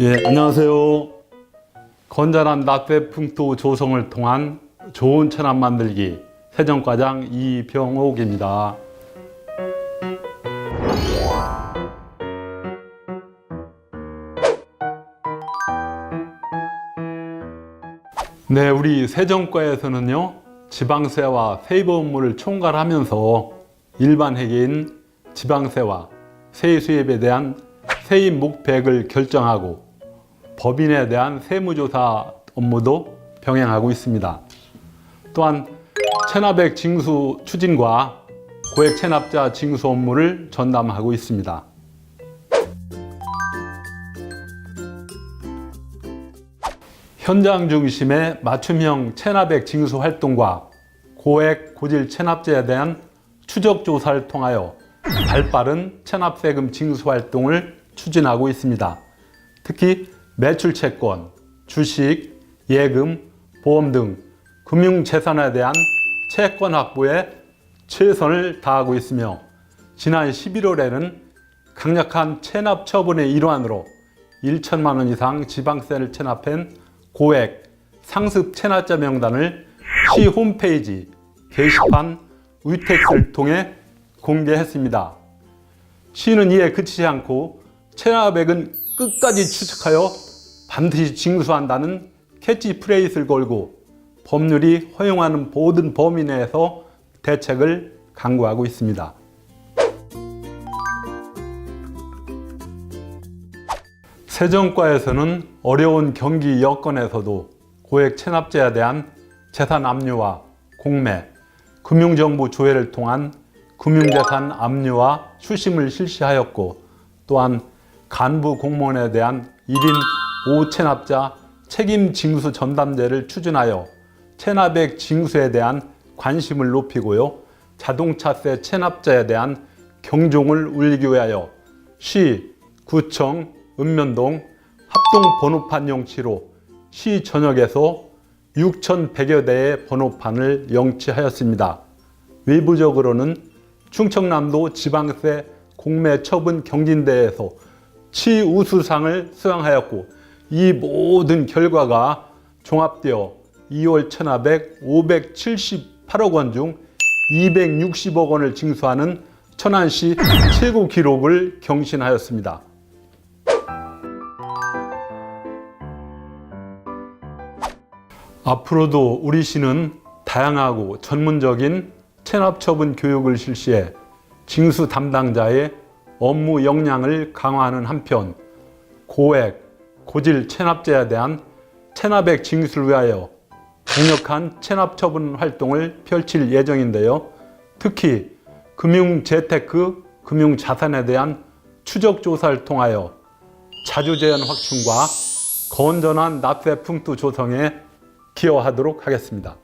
예, 안녕하세요. 건전한 납세 풍토 조성을 통한 좋은 천안 만들기 세정과장 이병옥입니다. 네, 우리 세정과에서는요, 지방세와 세입 업무를 총괄하면서 일반 회계인 지방세와 세수입에 대한 세입 목백을 결정하고 법인에 대한 세무조사 업무도 병행하고 있습니다. 또한 체납액 징수 추진과 고액 체납자 징수 업무를 전담하고 있습니다. 현장 중심의 맞춤형 체납액 징수 활동과 고액 고질 체납자에 대한 추적 조사를 통하여 발빠른 체납세금 징수 활동을 추진하고 있습니다. 특히 매출 채권, 주식, 예금, 보험 등 금융 재산에 대한 채권 확보에 최선을 다하고 있으며 지난 11월에는 강력한 체납 처분의 일환으로 1천만 원 이상 지방세를 체납한 고액 상습 체납자 명단을 시 홈페이지 게시판 위텍스를 통해 공개했습니다. 시는 이에 그치지 않고 체납액은 끝까지 추적하여 반드시 징수한다는 캐치프레이즈를 걸고 법률이 허용하는 모든 범위 내에서 대책을 강구하고 있습니다. 세정과에서는 어려운 경기 여건에서도 고액 체납자에 대한 재산 압류와 공매, 금융정보 조회를 통한 금융재산 압류와 수심을 실시하였고 또한 간부 공무원에 대한 1인 5체납자 책임 징수 전담제를 추진하여 체납액 징수에 대한 관심을 높이고요. 자동차세 체납자에 대한 경종을 울리기 위하여 시, 구청, 읍면동 합동 번호판 용치로 시 전역에서 6,100여 대의 번호판을 영치하였습니다. 외부적으로는 충청남도 지방세 공매 처분 경진대회에서 치우수상을 수상하였고 이 모든 결과가 종합되어 2월 천하백 578억 원 중 260억 원을 징수하는 천안시 최고 기록을 경신하였습니다. 앞으로도 우리 시는 다양하고 전문적인 체납 처분 교육을 실시해 징수 담당자의 업무 역량을 강화하는 한편 고액, 고질 체납자에 대한 체납액 징수를 위하여 강력한 체납 처분 활동을 펼칠 예정인데요. 특히 금융 재테크, 금융 자산에 대한 추적 조사를 통하여 자주 재현 확충과 건전한 납세 풍토 조성에 기여하도록 하겠습니다.